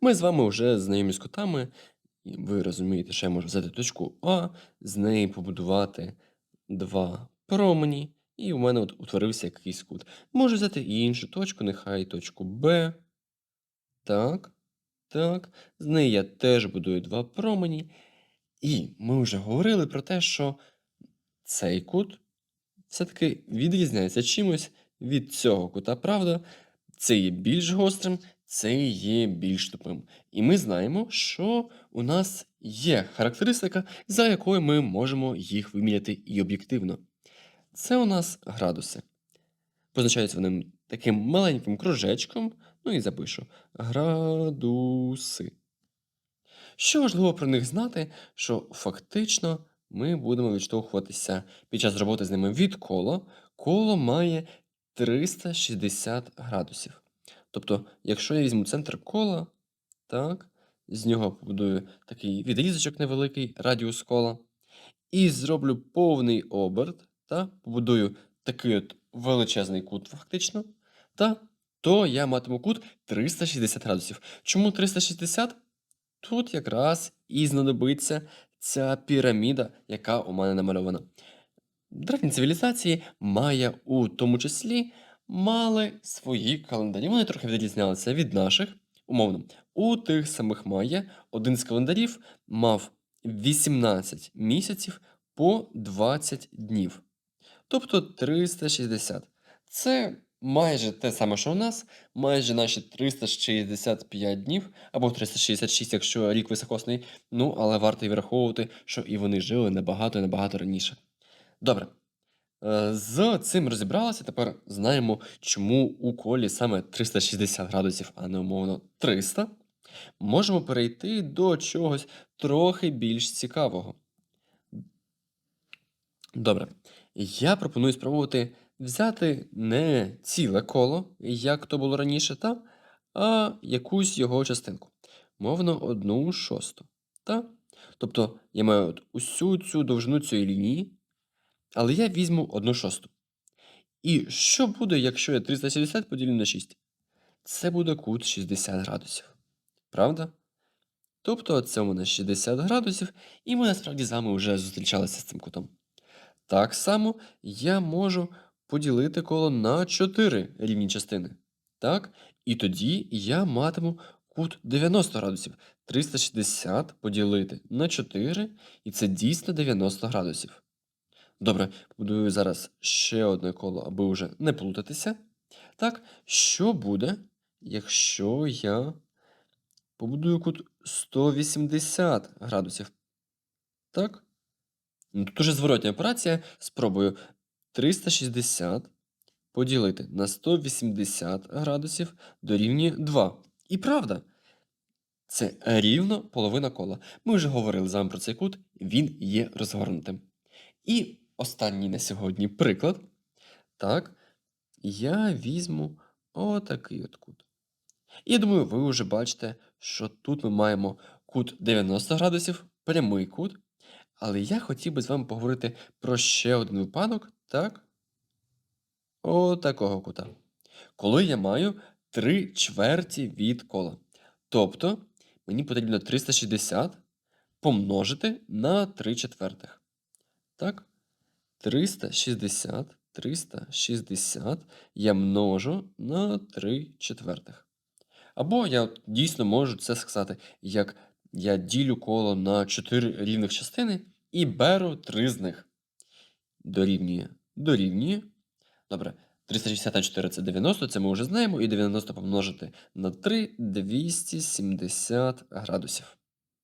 Ми з вами вже знайомі з кутами, ви розумієте, що я можу взяти точку А, з неї побудувати два промені, і у мене от утворився якийсь кут. Можу взяти і іншу точку, нехай точку Б. Так, так. З неї я теж будую два промені. І ми вже говорили про те, що цей кут все-таки відрізняється чимось від цього кута, правда? Це є більш гострим, це є більш тупим. І ми знаємо, що у нас є характеристика, за якою ми можемо їх виміряти і об'єктивно. Це у нас градуси. Позначаються вони таким маленьким кружечком, ну і запишу градуси. Що важливо про них знати, що фактично ми будемо відштовхуватися під час роботи з ними від кола. Коло має 360 градусів. Тобто, якщо я візьму центр кола, так, з нього побудую такий відрізочок невеликий, радіус кола, і зроблю повний оберт, та побудую такий от величезний кут, фактично, та, то я матиму кут 360 градусів. Чому 360? Тут якраз і знадобиться ця піраміда, яка у мене намальована. Древні цивілізації Майя у тому числі мали свої календарі. Вони трохи відрізнялися від наших. Умовно, у тих самих Майя один з календарів мав 18 місяців по 20 днів. Тобто 360. Це майже те саме, що у нас, майже наші 365 днів, або 366, якщо рік високосний. Ну, але варто і враховувати, що і вони жили набагато і набагато раніше. Добре. Е, З цим розібралися. Тепер знаємо, чому у колі саме 360 градусів, а не умовно 300. Можемо перейти до чогось трохи більш цікавого. Добре. Я пропоную спробувати взяти не ціле коло, як то було раніше, та, а якусь його частинку. Мовно, одну шосту. Та? Тобто я маю от усю цю довжину цієї лінії, але я візьму одну шосту. І що буде, якщо я 360 поділю на 6? Це буде кут 60 градусів. Правда? Тобто це у мене 60 градусів, і ми насправді з вами вже зустрічалися з цим кутом. Так само я можу поділити коло на 4 рівні частини. Так? І тоді я матиму кут 90 градусів. 360 поділити на 4, і це дійсно 90 градусів. Добре, побудую зараз ще одне коло, аби вже не плутатися. Так, що буде, якщо я побудую кут 180 градусів? Так? Ну, Тут уже зворотня операція. Спробую 360 поділити на 180 градусів дорівнює 2. І правда, це рівно половина кола. Ми вже говорили з вами про цей кут, він є розгорнутим. І останній на сьогодні приклад. Так, я візьму отакий от кут. І я думаю, ви вже бачите, що тут ми маємо кут 90 градусів, прямий кут. Але я хотів би з вами поговорити про ще один випадок, так? Отакого кута. Коли я маю 3 чверті від кола. Тобто мені потрібно 360 помножити на 3 четвертих. Так? 360, 360 я множу на 3 четвертих. Або я дійсно можу це сказати, як я ділю коло на 4 рівних частини і беру 3 з них. Дорівнює. Дорівнює. Добре. 364 це 90, це ми вже знаємо, і 90 помножити на 3 270 градусів.